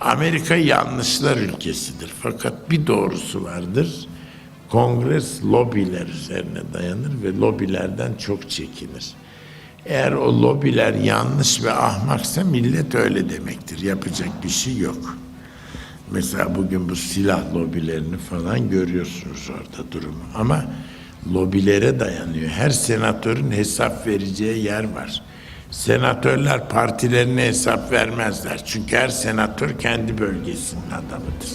Amerika yanlışlar ülkesidir. Fakat bir doğrusu vardır. Kongres lobiler üzerine dayanır ve lobilerden çok çekinir. Eğer o lobiler yanlış ve ahmaksa millet öyle demektir. Yapacak bir şey yok. Mesela bugün bu silah lobilerini falan görüyorsunuz orada durumu. Ama lobilere dayanıyor. Her senatörün hesap vereceği yer var. Senatörler partilerine hesap vermezler. Çünkü her senatör kendi bölgesinin adamıdır.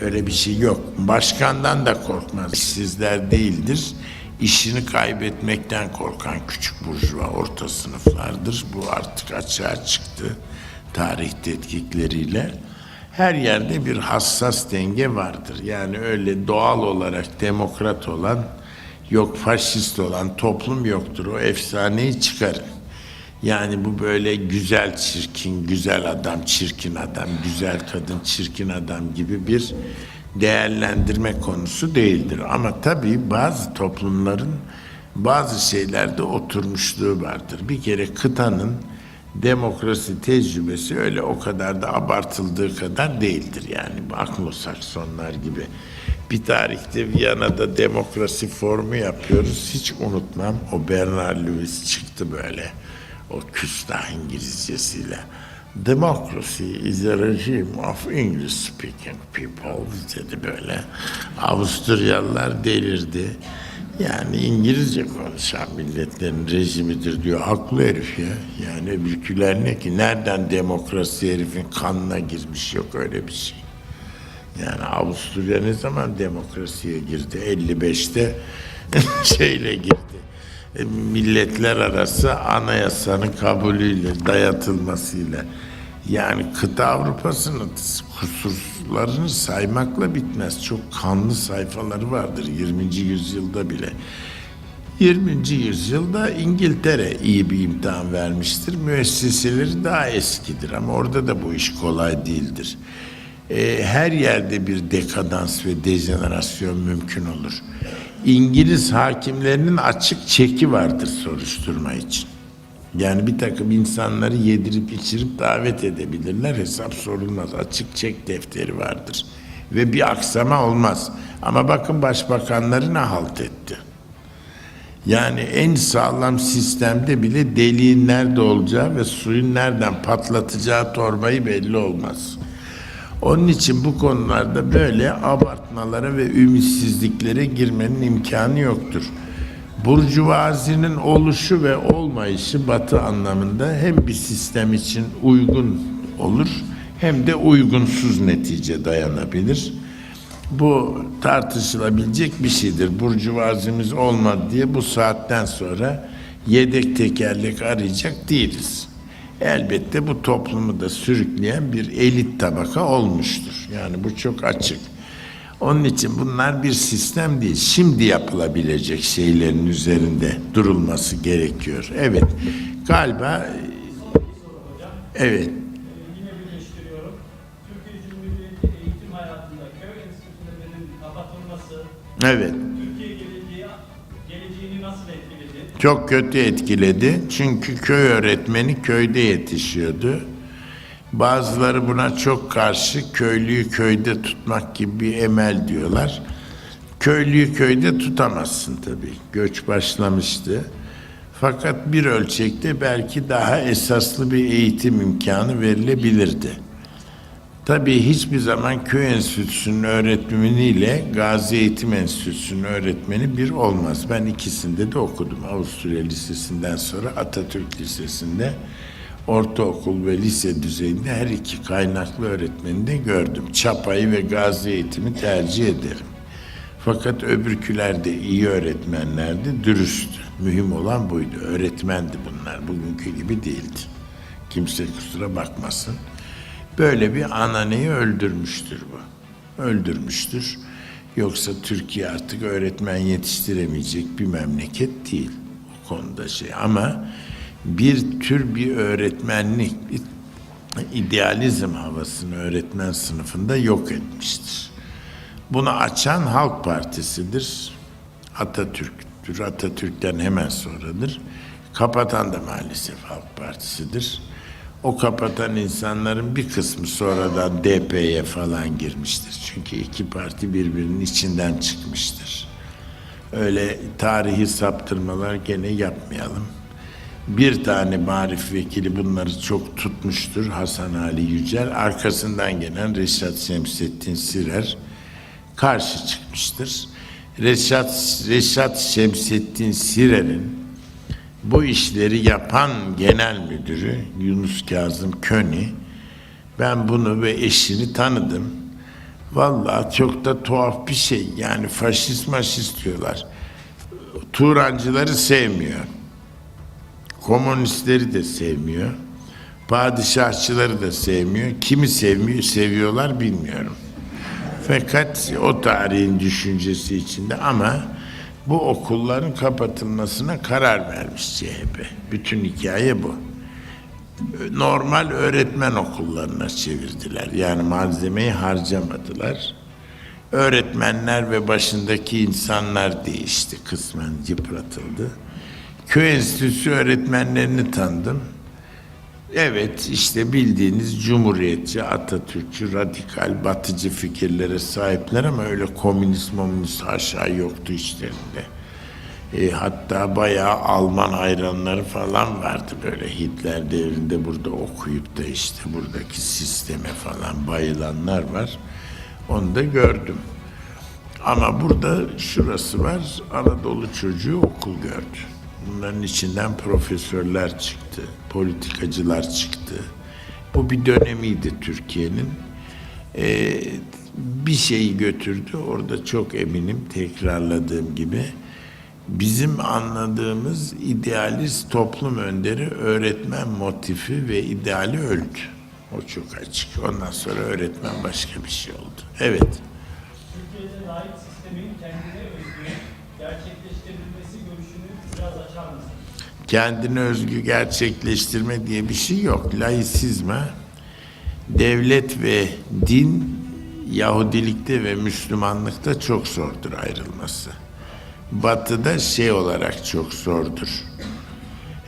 Öyle bir şey yok. Başkandan da korkmaz. Sizler değildir. İşini kaybetmekten korkan küçük burjuva orta sınıflardır. Bu artık açığa çıktı tarih tetkikleriyle. Her yerde bir hassas denge vardır. Yani öyle doğal olarak demokrat olan, yok faşist olan toplum yoktur. O efsaneyi çıkarın. Yani bu böyle güzel çirkin, güzel adam, çirkin adam, güzel kadın, çirkin adam gibi bir değerlendirme konusu değildir. Ama tabii bazı toplumların bazı şeylerde oturmuşluğu vardır. Bir kere kıtanın demokrasi tecrübesi öyle o kadar da abartıldığı kadar değildir. Yani Anglo-Saksonlar gibi. Bir tarihte Viyana'da demokrasi formu yapıyoruz. Hiç unutmam. O Bernard Lewis çıktı böyle. O küstah İngilizcesiyle. Democracy is a regime of English speaking people dedi böyle. Avusturyalılar delirdi. Yani İngilizce konuşan milletlerin rejimidir diyor. Haklı herif ya. Yani öbürküler ne ki? Nereden demokrasi herifin kanına girmiş? Yok öyle bir şey. Yani Avusturya ne zaman demokrasiye girdi? 55'te şeyle girdi. E, Milletler arası anayasanın kabulüyle, dayatılmasıyla. Yani kıta Avrupa'sının kusurlarını saymakla bitmez. Çok kanlı sayfaları vardır 20. yüzyılda bile. 20. yüzyılda İngiltere iyi bir imtihan vermiştir. Müesseseleri daha eskidir ama orada da bu iş kolay değildir. Ee, her yerde bir dekadans ve dejenerasyon mümkün olur. İngiliz hakimlerinin açık çeki vardır soruşturma için. Yani bir takım insanları yedirip içirip davet edebilirler. Hesap sorulmaz. Açık çek defteri vardır. Ve bir aksama olmaz. Ama bakın başbakanları ne halt etti. Yani en sağlam sistemde bile deliğin nerede olacağı ve suyun nereden patlatacağı torbayı belli olmaz. Onun için bu konularda böyle abartmalara ve ümitsizliklere girmenin imkanı yoktur. Burjuvazinin oluşu ve olmayışı batı anlamında hem bir sistem için uygun olur hem de uygunsuz netice dayanabilir. Bu tartışılabilecek bir şeydir. Burjuvazimiz olmadı diye bu saatten sonra yedek tekerlek arayacak değiliz. Elbette bu toplumu da sürükleyen bir elit tabaka olmuştur. Yani bu çok açık. Onun için bunlar bir sistem değil. Şimdi yapılabilecek şeylerin üzerinde durulması gerekiyor. Evet. Galiba evet. Yine Çok kötü etkiledi. Çünkü köy öğretmeni köyde yetişiyordu. Bazıları buna çok karşı köylüyü köyde tutmak gibi bir emel diyorlar. Köylüyü köyde tutamazsın tabii. Göç başlamıştı. Fakat bir ölçekte belki daha esaslı bir eğitim imkanı verilebilirdi. Tabii hiçbir zaman köy enstitüsünün öğretmeniyle Gazi Eğitim Enstitüsü'nün öğretmeni bir olmaz. Ben ikisinde de okudum. Avusturya Lisesi'nden sonra Atatürk Lisesi'nde ortaokul ve lise düzeyinde her iki kaynaklı öğretmeni de gördüm. Çapayı ve Gazi Eğitim'i tercih ederim. Fakat öbürküler de iyi öğretmenlerdi, dürüsttü. Mühim olan buydu. Öğretmendi bunlar. Bugünkü gibi değildi. Kimse kusura bakmasın. Böyle bir ananeyi öldürmüştür bu. Öldürmüştür. Yoksa Türkiye artık öğretmen yetiştiremeyecek bir memleket değil. O konuda şey. Ama bir tür bir öğretmenlik, bir idealizm havasını öğretmen sınıfında yok etmiştir. Bunu açan Halk Partisi'dir. Atatürk'tür. Atatürk'ten hemen sonradır. Kapatan da maalesef Halk Partisi'dir. O kapatan insanların bir kısmı sonradan DP'ye falan girmiştir. Çünkü iki parti birbirinin içinden çıkmıştır. Öyle tarihi saptırmalar gene yapmayalım. Bir tane marif vekili bunları çok tutmuştur Hasan Ali Yücel. Arkasından gelen Reşat Şemsettin Sirer karşı çıkmıştır. Reşat, Reşat Şemsettin Sirer'in bu işleri yapan genel müdürü Yunus Kazım Köni ben bunu ve eşini tanıdım. Vallahi çok da tuhaf bir şey. Yani faşist maşist diyorlar. Turancıları sevmiyor. Komünistleri de sevmiyor. Padişahçıları da sevmiyor. Kimi sevmiyor, seviyorlar bilmiyorum. Fakat o tarihin düşüncesi içinde ama bu okulların kapatılmasına karar vermiş CHP. Bütün hikaye bu. Normal öğretmen okullarına çevirdiler. Yani malzemeyi harcamadılar. Öğretmenler ve başındaki insanlar değişti. Kısmen yıpratıldı. Köy enstitüsü öğretmenlerini tanıdım. Evet işte bildiğiniz cumhuriyetçi, Atatürkçü, radikal, batıcı fikirlere sahipler ama öyle komünist momünist aşağı yoktu içlerinde. E, hatta bayağı Alman hayranları falan vardı böyle Hitler devrinde burada okuyup da işte buradaki sisteme falan bayılanlar var. Onu da gördüm. Ama burada şurası var, Anadolu çocuğu okul gördü. Bunların içinden profesörler çıktı, politikacılar çıktı. Bu bir dönemiydi Türkiye'nin. Ee, bir şeyi götürdü, orada çok eminim tekrarladığım gibi. Bizim anladığımız idealist toplum önderi öğretmen motifi ve ideali öldü. O çok açık. Ondan sonra öğretmen başka bir şey oldu. Evet. Türkiye'de layık sistemin kendine özgü gerçekleştirilmesi görüşünü biraz açar mısınız? Kendine özgü gerçekleştirme diye bir şey yok. Laisizme devlet ve din Yahudilikte ve Müslümanlıkta çok zordur ayrılması. Batı'da şey olarak çok zordur.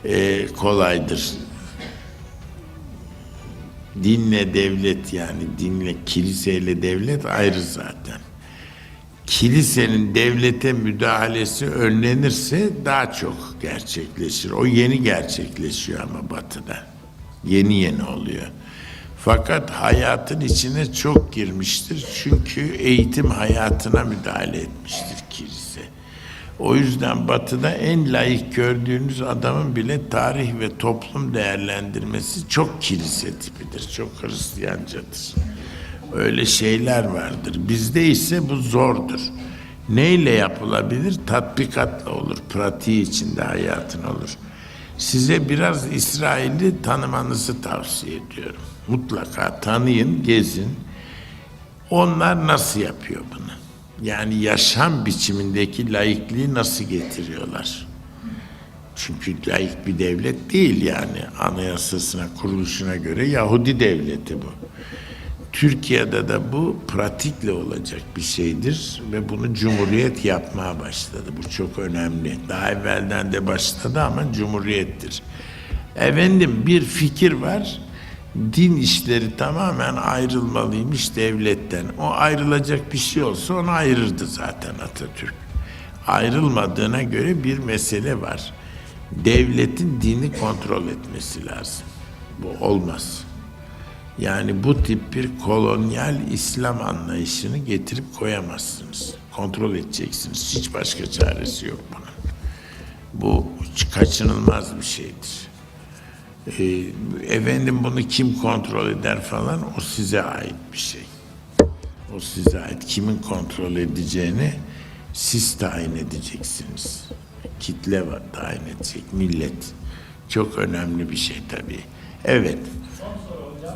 Ee, kolaydır. Dinle devlet yani dinle kiliseyle devlet ayrı zaten kilisenin devlete müdahalesi önlenirse daha çok gerçekleşir. O yeni gerçekleşiyor ama batıda. Yeni yeni oluyor. Fakat hayatın içine çok girmiştir. Çünkü eğitim hayatına müdahale etmiştir kilise. O yüzden batıda en layık gördüğünüz adamın bile tarih ve toplum değerlendirmesi çok kilise tipidir. Çok Hristiyancadır. Öyle şeyler vardır. Bizde ise bu zordur. Neyle yapılabilir? Tatbikatla olur. Pratiği içinde hayatın olur. Size biraz İsrail'i tanımanızı tavsiye ediyorum. Mutlaka tanıyın, gezin. Onlar nasıl yapıyor bunu? Yani yaşam biçimindeki laikliği nasıl getiriyorlar? Çünkü layık bir devlet değil yani. Anayasasına, kuruluşuna göre Yahudi devleti bu. Türkiye'de de bu pratikle olacak bir şeydir ve bunu Cumhuriyet yapmaya başladı. Bu çok önemli. Daha evvelden de başladı ama Cumhuriyettir. Efendim bir fikir var. Din işleri tamamen ayrılmalıymış devletten. O ayrılacak bir şey olsa onu ayırırdı zaten Atatürk. Ayrılmadığına göre bir mesele var. Devletin dini kontrol etmesi lazım. Bu olmaz. Yani bu tip bir kolonyal İslam anlayışını getirip koyamazsınız. Kontrol edeceksiniz. Hiç başka çaresi yok bunun. Bu kaçınılmaz bir şeydir. Ee, efendim bunu kim kontrol eder falan o size ait bir şey. O size ait. Kimin kontrol edeceğini siz tayin edeceksiniz. Kitle var, tayin edecek, millet. Çok önemli bir şey tabii. Evet.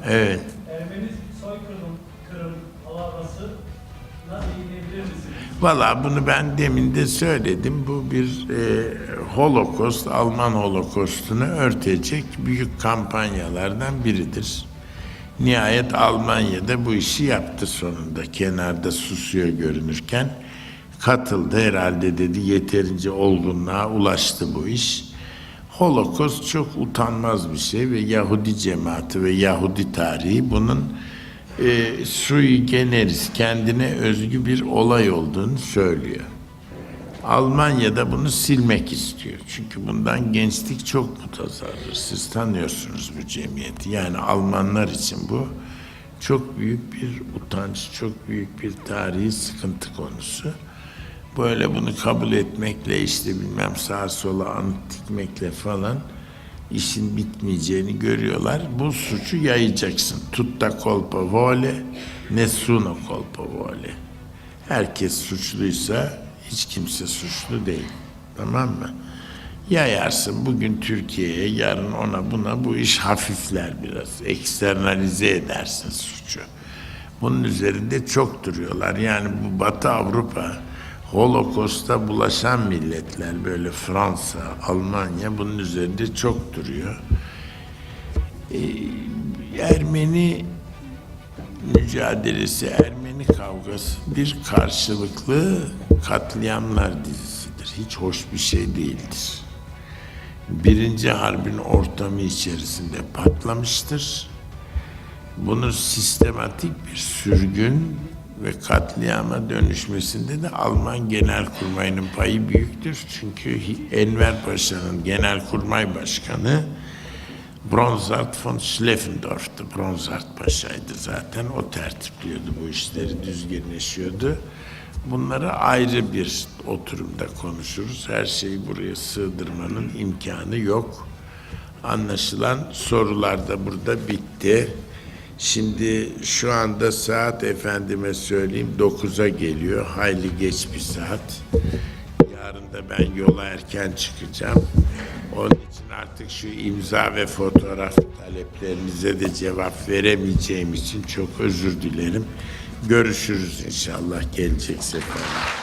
Evet. Ermeni soykırım kırım misiniz? Valla bunu ben demin de söyledim. Bu bir e, holokost, Alman holokostunu örtecek büyük kampanyalardan biridir. Nihayet Almanya'da bu işi yaptı sonunda. Kenarda susuyor görünürken katıldı herhalde dedi yeterince olgunluğa ulaştı bu iş. Holocaust çok utanmaz bir şey ve Yahudi cemaati ve Yahudi tarihi bunun e, sui generis kendine özgü bir olay olduğunu söylüyor. Almanya'da bunu silmek istiyor. Çünkü bundan gençlik çok mutazardır. Siz tanıyorsunuz bu cemiyeti. Yani Almanlar için bu çok büyük bir utanç, çok büyük bir tarihi sıkıntı konusu. Böyle bunu kabul etmekle işte bilmem sağa sola anıt dikmekle falan işin bitmeyeceğini görüyorlar. Bu suçu yayacaksın. Tutta colpa vole, nessuno colpa vole. Herkes suçluysa hiç kimse suçlu değil. Tamam mı? Yayarsın bugün Türkiye'ye, yarın ona buna bu iş hafifler biraz. Eksternalize edersin suçu. Bunun üzerinde çok duruyorlar. Yani bu Batı Avrupa Holocaust'a bulaşan milletler böyle Fransa, Almanya bunun üzerinde çok duruyor. Ee, Ermeni mücadelesi, Ermeni kavgası bir karşılıklı katliamlar dizisidir. Hiç hoş bir şey değildir. Birinci harbin ortamı içerisinde patlamıştır. Bunun sistematik bir sürgün ve katliama dönüşmesinde de Alman Genelkurmayı'nın payı büyüktür. Çünkü Enver Paşa'nın Genelkurmay Başkanı Bronzart von Schleffendorf'tu. Bronzart Paşa'ydı zaten. O tertipliyordu bu işleri, düzgünleşiyordu. Bunları ayrı bir oturumda konuşuruz. Her şeyi buraya sığdırmanın imkanı yok. Anlaşılan sorular da burada bitti. Şimdi şu anda saat efendime söyleyeyim 9'a geliyor. Hayli geç bir saat. Yarın da ben yola erken çıkacağım. Onun için artık şu imza ve fotoğraf taleplerinize de cevap veremeyeceğim için çok özür dilerim. Görüşürüz inşallah gelecek sefer.